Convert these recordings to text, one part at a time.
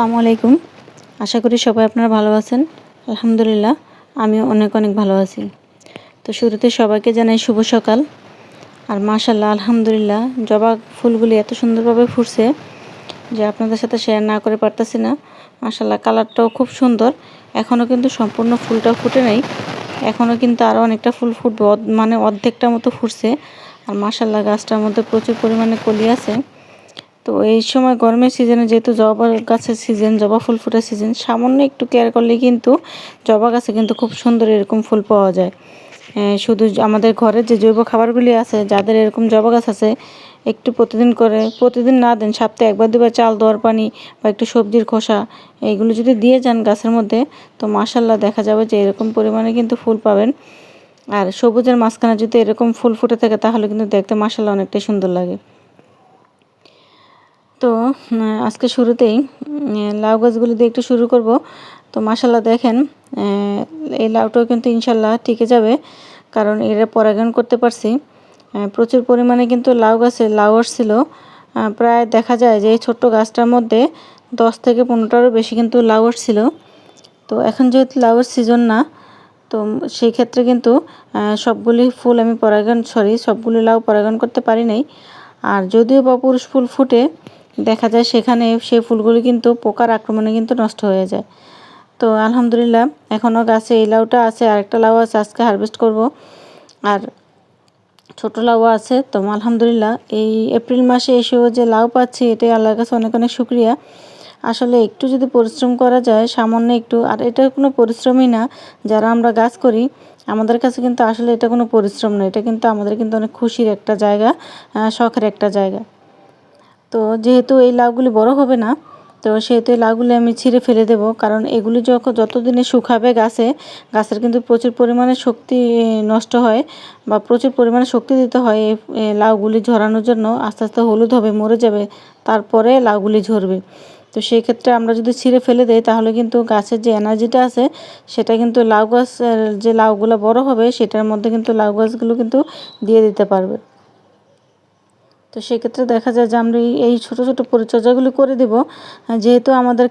আসসালামু আলাইকুম। আশা করি সবাই আপনারা ভালো আছেন। আলহামদুলিল্লাহ, আমিও অনেক অনেক ভালো আছি। তো শুরুতে সবাইকে জানাই শুভ সকাল। আর মাশাল্লাহ আলহামদুলিল্লাহ, জবা ফুলগুলি এত সুন্দরভাবে ফুটছে যে আপনাদের সাথে শেয়ার না করে পারতেছি না। মাশাল্লাহ কালারটাও খুব সুন্দর। এখনও কিন্তু সম্পূর্ণ ফুলটা ফুটে নাই। এখনও কিন্তু আরও অনেকটা ফুল ফুটবে। মানে অর্ধেকটা মতো ফুটছে। আর মাশাল্লাহ গাছটার মধ্যে প্রচুর পরিমাণে কলি আছে। তো এই সময় গরমের সিজনে যেহেতু জবা গাছের সিজন জবা ফুল ফুটার সিজন সামান্য একটু কেয়ার করলে কিন্তু জবা গাছে কিন্তু খুব সুন্দর এরকম ফুল পাওয়া যায়। শুধু আমাদের ঘরের যে জৈব খাবারগুলি আছে, যাদের এরকম জবা গাছ আছে, একটু প্রতিদিন করে, প্রতিদিন না দেন, সপ্তাহে একবার, দুবার চাল দেওয়ার পানি বা একটু সবজির খোসা, এইগুলো যদি দিয়ে যান গাছের মধ্যে, তো মাসাল্লাহ দেখা যাবে যে এরকম পরিমাণে কিন্তু ফুল পাবেন। আর সবুজের মাঝখানে যদি এরকম ফুল ফুটে থাকে, তাহলে কিন্তু দেখতে মাসাল্লাহ অনেকটাই সুন্দর লাগে। তো আজকে শুরুতেই লাউ গাছগুলি দিয়ে একটু শুরু করব। তো মাসাল্লাহ দেখেন এই লাউটাও কিন্তু ইনশাল্লাহ টিকে যাবে, কারণ এরা পরাগায়ন করতে পারছি। প্রচুর পরিমাণে কিন্তু লাউ গাছে লাউ আসছিল। প্রায় দেখা যায় যে এই ছোট্ট গাছটার মধ্যে দশ থেকে পনেরোটারও বেশি কিন্তু লাউ আসছিল। তো এখন যেহেতু লাউয়ের সিজন না, তো সেই ক্ষেত্রে কিন্তু সবগুলি ফুল আমি পরাগায়ন সরি সবগুলি লাউ পরাগায়ন করতে পারি নাই। আর যদিও বা পুরুষ ফুল ফুটে দেখা যায় সেখানে সেই ফুলগুলি কিন্তু পোকার আক্রমণে কিন্তু নষ্ট হয়ে যায়। তো আলহামদুলিল্লাহ, এখনও গাছে এই লাউটা আছে, আরেকটা লাউ আছে, আজকে হারভেস্ট করব। আর ছোট লাউ আছে, তো আলহামদুলিল্লাহ, এই এপ্রিল মাসে এসেও যে লাউ পাচ্ছি, এটাই আল্লাহর কাছে অনেক অনেক শুক্রিয়া। আসলে একটু যদি পরিশ্রম করা যায়, সামান্য একটু, আর এটা কোনো পরিশ্রমই না, যারা আমরা গাছ করি, আমাদের কাছে কিন্তু আসলে এটা কোনো পরিশ্রম না, এটা কিন্তু আমাদের কিন্তু অনেক খুশির একটা জায়গা শখের একটা জায়গা। তো যেহেতু এই লাউগুলি বড় হবে না, তো সেহেতু এই লাউগুলি আমি ছিঁড়ে ফেলে দেবো। কারণ এগুলি যখন যতদিনে শুকাবে গাছে, গাছের কিন্তু প্রচুর পরিমাণে শক্তি নষ্ট হয় বা প্রচুর পরিমাণে শক্তি দিতে হয় এই লাউগুলি ঝরানোর জন্য। আস্তে আস্তে হলুদ হবে, মরে যাবে, তারপরে লাউগুলি ঝরবে। তো সেই ক্ষেত্রে আমরা যদি ছিঁড়ে ফেলে দেই, তাহলে কিন্তু গাছের যে এনার্জিটা আছে, সেটা কিন্তু লাউ গাছ যে লাউগুলো বড় হবে, সেটার মধ্যে কিন্তু লাউ গাছগুলো কিন্তু দিয়ে দিতে পারবে। তো সেক্ষেত্রে দেখা যায় যে আমরা এই ছোটো ছোটো পরিচর্যাগুলি করে দেব। যেহেতু আমাদের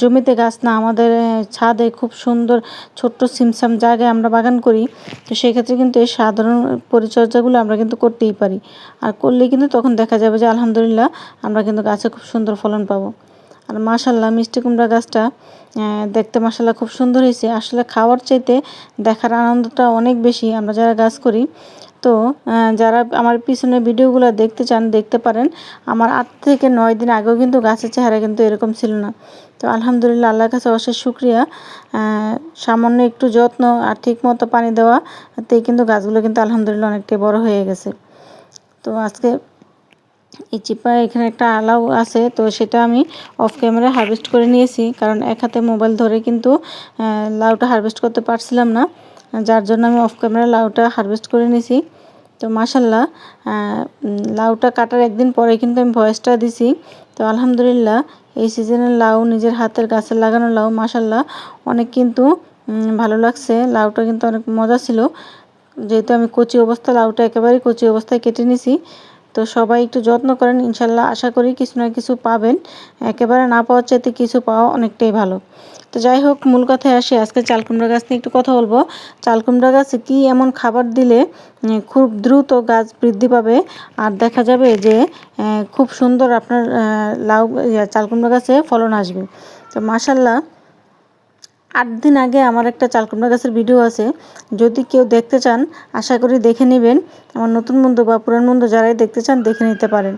জমিতে গাছ না, আমাদের ছাদে খুব সুন্দর ছোট্ট সিমসাম জায়গায় আমরা বাগান করি, তো সেক্ষেত্রে কিন্তু এই সাধারণ পরিচর্যাগুলো আমরা কিন্তু করতেই পারি। আর করলেই কিন্তু তখন দেখা যাবে যে আলহামদুলিল্লাহ আমরা কিন্তু গাছে খুব সুন্দর ফলন পাবো। আর মাশাল্লাহ মিষ্টি কুমড়া গাছটা দেখতে মাসাল্লাহ খুব সুন্দর হয়েছে। আসলে খাওয়ার চাইতে দেখার আনন্দটা অনেক বেশি। আমরা যারা গাছ করি তো যারা আমার পিছনে ভিডিওগুলো দেখতে চান, দেখতে পারেন। আমার আট থেকে নয় দিন আগেও কিন্তু গাছের চেহারা কিন্তু এরকম ছিল না। তো আলহামদুলিল্লাহ, আল্লাহর কাছে অশেষ শুক্রিয়া। সামান্য একটু যত্ন আর ঠিক মতো পানি দেওয়া তাই কিন্তু গাছগুলো কিন্তু আলহামদুলিল্লাহ অনেকটাই বড় হয়ে গেছে। তো আজকে এই চিপায় এখানে একটা আলাও আছে, তো সেটা আমি অফ ক্যামেরা হারভেস্ট করে নিয়েছি। কারণ এক হাতে মোবাইল ধরে কিন্তু লাউটা হারভেস্ট করতে পারছিলাম না। যার জন্য আমি অফ ক্যামেরা লাউটা হারভেস্ট করে নিছি। তো মাসাল্লাহ লাউটা কাটার একদিন পরে কিন্তু আমি ভয়েসটা দিছি। তো আলহামদুলিল্লাহ, এই সিজনের লাউ, নিজের হাতের গাছে লাগানো লাউ মাসাল্লাহ অনেক কিন্তু ভালো লাগছে। লাউটা কিন্তু অনেক মজা ছিল। যেহেতু আমি কচি অবস্থা লাউটা একেবারেই কচি অবস্থায় কেটে নিছি। তো সবাই একটু যত্ন করেন, ইনশাল্লাহ আশা করি কিছু না কিছু পাবেন। একেবারে না পাওয়ার চাইতে কিছু পাওয়া অনেকটাই ভালো। তো যাই হোক, মূল কথায় আসি, আজকে চালকুমড়া গাছ নিয়ে একটু কথা বলব। চালকুমড়া গাছে কি এমন খাবার দিলে খুব দ্রুত গাছ বৃদ্ধি পাবে? আর দেখা যাবে যে খুব সুন্দর আপনার লাউ চালকুমড়া গাছে ফলন আসবে। তো মাসাল্লাহ আট দিন আগে আমার একটা চালকুমড়া গাছের ভিডিও আছে। যদি কেউ দেখতে চান, আশা করি দেখে নেবেন। আমার নতুন বন্ধু বা পুরান বন্ধু যারাই দেখতে চান, দেখে নিতে পারেন।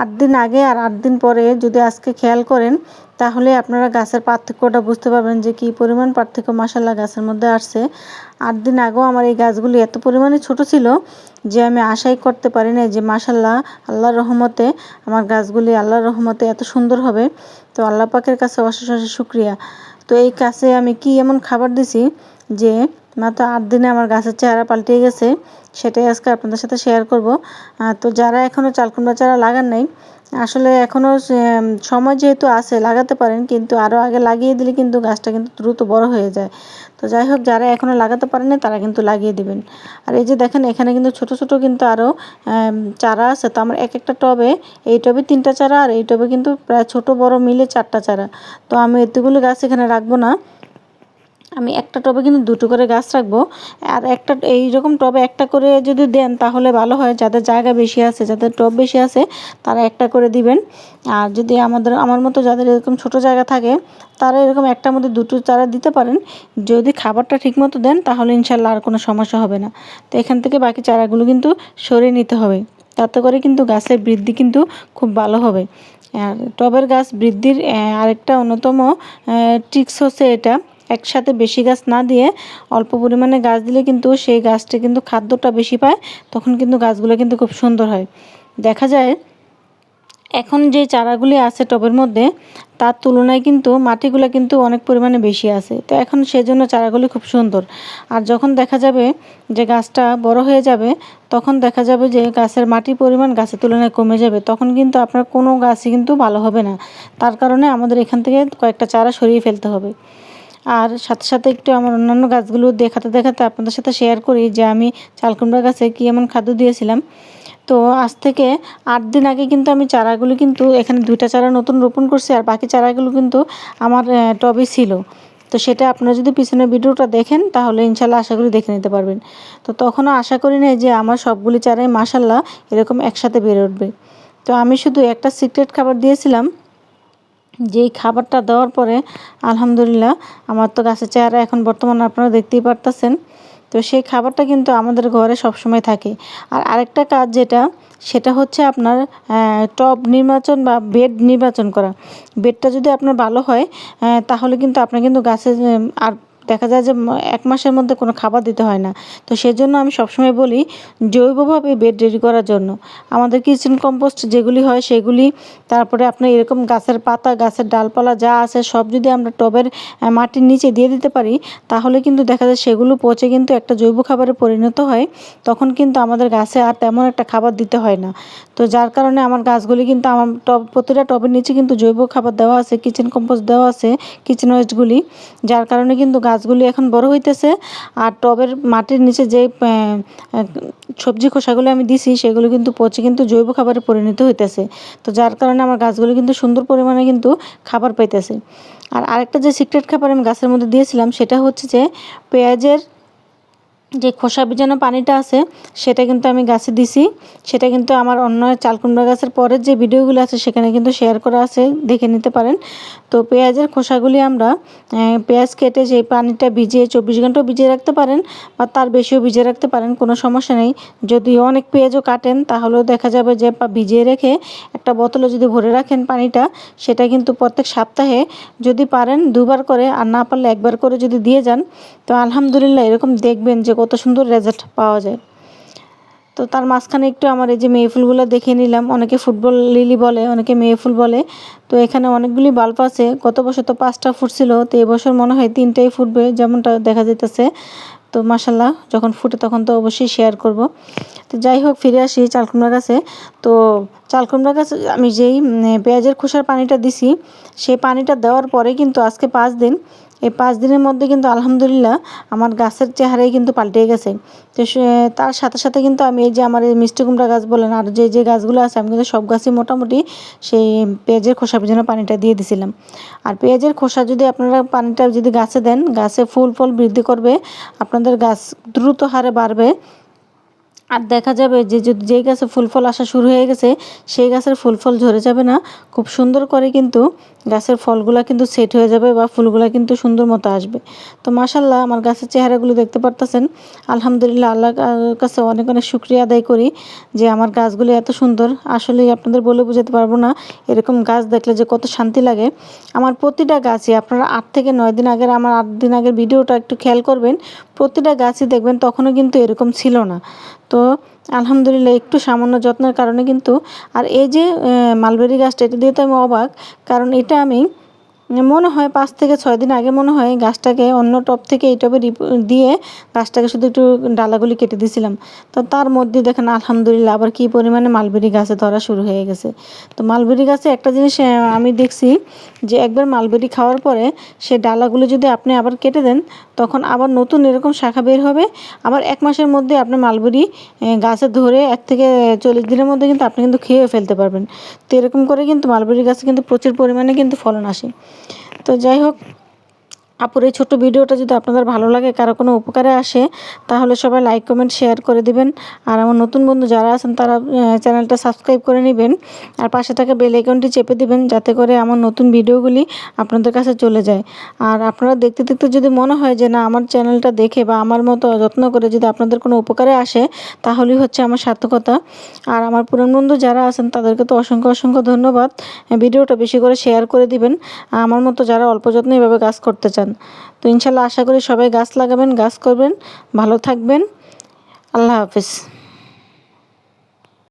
আট দিন আগে আর আট দিন পরে যদি আজকে খেয়াল করেন, তাহলে আপনারা গাছের পার্থক্যটা বুঝতে পারবেন যে কী পরিমাণ পার্থক্য মাসাল্লাহ গাছের মধ্যে আসছে। আট দিন আগেও আমার এই গাছগুলি এত পরিমাণে ছোট ছিল যে আমি আশাই করতে পারি না যে মাসাল্লাহ আল্লাহর রহমতে আমার গাছগুলি আল্লাহর রহমতে এত সুন্দর হবে। তো আল্লাহ পাকের কাছে অশেষ অশেষ শুক্রিয়া। তো এই গাছে আমি কি এমন খাবার দিছি যে মাত্র আট দিনে আমার গাছের চেহারা পাল্টে গেছে, সেটাই আজকে আপনাদের সাথে শেয়ার করব। তো যারা এখনও চালকুমড়া চারা লাগান নাই আসলে এখনও সময় যেহেতু আছে, লাগাতে পারেন, কিন্তু আরও আগে লাগিয়ে দিলে কিন্তু গাছটা কিন্তু দ্রুত বড় হয়ে যায়। তো যাই হোক, যারা এখনও লাগাতে পারেনি তারা কিন্তু লাগিয়ে দিবেন। আর এই যে দেখেন, এখানে কিন্তু ছোট ছোট কিন্তু আরও চারা আছে। তো আমার এক একটা টবে, এই টবে তিনটা চারা, আর এই টবে কিন্তু প্রায় ছোট, বড় মিলে চারটা চারা। তো আমি এতগুলো গাছ এখানে রাখব না। আমি একটা টবে কিন্তু দুটো করে গাছ রাখব। আর একটা এই রকম টবে একটা করে যদি দেন তাহলে ভালো হয়। যাদের জায়গা বেশি আছে, যাদের টব বেশি আছে, তারা একটা করে দিবেন। আর যদি আমাদের, আমার মতো যাদের এরকম ছোট জায়গা থাকে, তারা এরকম একটার মধ্যে দুটো চারা দিতে পারেন। যদি খাবারটা ঠিকমতো দেন, তাহলে ইনশাল্লাহ আর কোনো সমস্যা হবে না। তো এখান থেকে বাকি চারাগুলো কিন্তু সরিয়ে নিতে হবে। তাতে করে কিন্তু গাছের বৃদ্ধি কিন্তু খুব ভালো হবে। আর টবের গাছ বৃদ্ধির আরেকটা অন্যতম ট্রিক্স হচ্ছে এটা। একসাথে বেশি গাছ না দিয়ে অল্প পরিমাণে গাছ দিলে কিন্তু সেই গাছটি কিন্তু খাদ্যটা বেশি পায়, তখন কিন্তু গাছগুলো কিন্তু খুব সুন্দর হয়। দেখা যায় এখন যে চারাগুলি আছে টবের মধ্যে, তার তুলনায় কিন্তু মাটিগুলো কিন্তু অনেক পরিমাণে বেশি আছে। তো এখন সেজন্য চারাগুলি খুব সুন্দর। আর যখন দেখা যাবে যে গাছটা বড় হয়ে যাবে, তখন দেখা যাবে যে গাছের মাটির পরিমাণ গাছের তুলনায় কমে যাবে, তখন কিন্তু আপনার কোনো গাছই কিন্তু ভালো হবে না। তার কারণে আমাদের এখান থেকে কয়েকটা চারা সরিয়ে ফেলতে হবে। আর সাথে সাথে একটু আমার অন্যান্য গাছগুলো দেখাতে দেখাতে আপনাদের সাথে শেয়ার করি যে আমি চালকুমড়া গাছে কী এমন খাদ্য দিয়েছিলাম। তো আজ থেকে আট দিন আগে কিন্তু আমি চারাগুলো কিন্তু এখানে দুইটা চারা নতুন রোপণ করছি আর বাকি চারাগুলো কিন্তু আমার টবে ছিল। তো সেটা আপনারা যদি পিছনে ভিডিওটা দেখেন তাহলে ইনশাল্লাহ আশা করি দেখে নিতে পারবেন। তো তখনও আশা করি নাই যে আমার সবগুলি চারাই মাসাল্লাহ এরকম একসাথে বেড়ে উঠবে। তো আমি শুধু একটা সিক্রেট খাবার দিয়েছিলাম যেই খাবারটা দেওয়ার পরে, আলহামদুলিল্লাহ, আমার তো গাছের চেহারা এখন বর্তমানে আপনারা দেখতেই পারতেছেন। তো সেই খাবারটা কিন্তু আমাদের ঘরে সবসময় থাকে। আর আরেকটা কাজ যেটা, সেটা হচ্ছে আপনার টব নির্বাচন বা বেড নির্বাচন করা। বেডটা যদি আপনার ভালো হয় তাহলে কিন্তু আপনার কিন্তু গাছের আর দেখা যায় যে এক মাসের মধ্যে কোনো খাবার দিতে হয় না। তো সেজন্য আমি সবসময় বলি, জৈবভাবে বেড রেডি করার জন্য। আমাদের কিচেন কম্পোস্ট যেগুলি হয়, সেগুলি তারপরে আপনার এরকম গাছের পাতা, গাছের ডালপালা যা আছে, সব যদি আমরা টবের মাটির নিচে দিয়ে দিতে পারি, তাহলে কিন্তু দেখা যায় সেগুলো পচে কিন্তু একটা জৈব খাবারে পরিণত হয়। তখন কিন্তু আমাদের গাছে আর তেমন একটা খাবার দিতে হয় না। তো যার কারণে আমার গাছগুলি কিন্তু আমার টব, প্রতিটা টবের নিচে কিন্তু জৈব খাবার দেওয়া আছে, কিচেন কম্পোস্ট দেওয়া আছে, কিচেন ওয়েস্টগুলি। যার কারণে কিন্তু গাছগুলি এখন বড় হইতেছে। আর টবের মাটির নিচে যে সবজি খোসাগুলো আমি দিছি, সেগুলো কিন্তু পচে কিন্তু জৈব খাবারে পরিণত হইতেছে। তো যার কারণে আমার গাছগুলো কিন্তু সুন্দর পরিমাণে কিন্তু খাবার পাইতেছে। আর আরেকটা যে সিক্রেট খাবার আমি গাছের মধ্যে দিয়েছিলাম, সেটা হচ্ছে যে পেঁয়াজের যে খোসা বিজানো পানিটা আছে, সেটা কিন্তু আমি গাছে দিছি। সেটা কিন্তু আমার অন্য চালকুমড়া গাছের পরের যে ভিডিওগুলো আছে, সেখানে কিন্তু শেয়ার করা আছে, দেখে নিতে পারেন। তো পেঁয়াজের খোসাগুলি আমরা পেঁয়াজ কেটে যে পানিটা ভিজিয়ে চব্বিশ ঘন্টাও ভিজিয়ে রাখতে পারেন বা তার বেশিও ভিজিয়ে রাখতে পারেন, কোনো সমস্যা নেই। যদি অনেক পেঁয়াজও কাটেন, তাহলেও দেখা যাবে যে ভিজিয়ে রেখে একটা বোতলে যদি ভরে রাখেন পানিটা, সেটা কিন্তু প্রত্যেক সপ্তাহে যদি পারেন দুবার করে, আর না পারলে একবার করে যদি দিয়ে যান, তো আলহামদুলিল্লাহ এরকম দেখবেন যে কত সুন্দর রেজাল্ট পাওয়া যায়। তো তার মাঝখানে একটু আমার এই যে মেয়ে ফুলগুলো দেখে নিলাম। অনেকে ফুটবল লিলি বলে, অনেকে মেয়ে ফুল বলে। তো এখানে অনেকগুলি বাল্ব আছে। গত বছর তো পাঁচটা ফুটছিল, তো এবছর মনে হয় তিনটাই ফুটবে যেমনটা দেখা যেতেছে তো মাসাল্লাহ যখন ফুটে তখন তো অবশ্যই শেয়ার করব। তো যাই হোক, ফিরে আসি চালকুমড়া গাছে তো চালকুমড়া গাছে আমি যেই পেঁয়াজের খোসার পানিটা দিছি সেই পানিটা দেওয়ার পরে কিন্তু আজকে পাঁচ দিন এই পাঁচ দিনের মধ্যে কিন্তু আলহামদুলিল্লাহ আমার গাছের চেহারাই কিন্তু পাল্টে গেছে। তো তার সাথে সাথে কিন্তু আমি এই যে আমার এই মিষ্টি কুমড়া গাছ বলেন, আর যে যে গাছগুলো আছে, আমি কিন্তু সব গাছই মোটামুটি সেই পেঁয়াজের খোসা জন্য পানিটা দিয়ে দিছিলাম। আর পেঁয়াজের খোসা যদি আপনারা পানিটা যদি গাছে দেন, গাছে ফুল ফল বৃদ্ধি করবে, আপনাদের গাছ দ্রুত হারে বাড়বে। আর দেখা যাবে যে যদি যেই গাছে ফুল ফল আসা শুরু হয়ে গেছে, সেই গাছের ফুল ফল ঝরে যাবে না। খুব সুন্দর করে কিন্তু গাছের ফলগুলো কিন্তু সেট হয়ে যাবে বা ফুলগুলা কিন্তু সুন্দর মতো আসবে। তো মাসাল্লাহ আমার গাছের চেহারাগুলো দেখতে পারতেছেন। আলহামদুলিল্লাহ আল্লাহ কাছে অনেক অনেক শুক্রিয়া আদায় করি যে আমার গাছগুলো এত সুন্দর। আসলে আপনাদের বলে বোঝাতে পারব না এরকম গাছ দেখলে যে কত শান্তি লাগে। আমার প্রতিটা গাছই, আপনারা আট থেকে নয় দিন আগের আমার আট দিন আগের ভিডিওটা একটু খেয়াল করবেন। প্রতিটা গাছই দেখবেন তখনও কিন্তু এরকম ছিল না। তো আলহামদুলিল্লাহ, একটু সামান্য যত্নের কারণে কিন্তু। আর এই যে মালবেরি গাছটা, এটা দিয়ে তো আমি অবাক। কারণ এটা আমি মনে হয় পাঁচ থেকে ছয় দিন আগে মনে হয় গাছটাকে অন্য টব থেকে এই টবে দিয়ে গাছটাকে শুধু একটু ডালাগুলি কেটে দিয়েছিলাম তো তার মধ্যে দেখেন আলহামদুলিল্লাহ আবার কী পরিমাণে মালবেরি গাছে ধরা শুরু হয়ে গেছে। তো মালবেরি গাছে একটা জিনিস আমি দেখছি যে একবার মালবেরি খাওয়ার পরে সে ডালাগুলো যদি আপনি আবার কেটে দেন, তখন আবার নতুন এরকম শাখা বের হবে। আবার এক মাসের মধ্যে আপনি মালবেরি গাছে ধরে এক থেকে চল্লিশ দিনের মধ্যে কিন্তু আপনি কিন্তু খেয়ে ফেলতে পারবেন। তো এরকম করে কিন্তু মালবেরি গাছে কিন্তু প্রচুর পরিমাণে কিন্তু ফলন আসে। তো যাই হোক আপুর এই ছোট্ট ভিডিওটা যদি আপনাদের ভালো লাগে, কারও কোনো উপকারে আসে, তাহলে সবাই লাইক কমেন্ট শেয়ার করে দিবেন। আর আমার নতুন বন্ধু যারা আছেন, তারা চ্যানেলটা সাবস্ক্রাইব করে নেবেন। আর পাশে থাকা বেল আইকনটি চেপে দিবেন, যাতে করে আমার নতুন ভিডিওগুলি আপনাদের কাছে চলে যায়। আর আপনারা দেখতে দেখতে যদি মনে হয় যে, না, আমার চ্যানেলটা দেখে বা আমার মতো যত্ন করে যদি আপনাদের কোনো উপকারে আসে, তাহলেই হচ্ছে আমার সার্থকতা। আর আমার পুরান বন্ধু যারা আছেন, তাদেরকে তো অসংখ্য অসংখ্য ধন্যবাদ। ভিডিওটা বেশি করে শেয়ার করে দিবেন। আমার মতো যারা অল্প যত্নে এভাবে কাজ করতে চান তো ইনশাল্লাহ আশা করি সবাই গাছ লাগাবেন গাছ করবেন ভালো থাকবেন। আল্লাহ হাফিজ।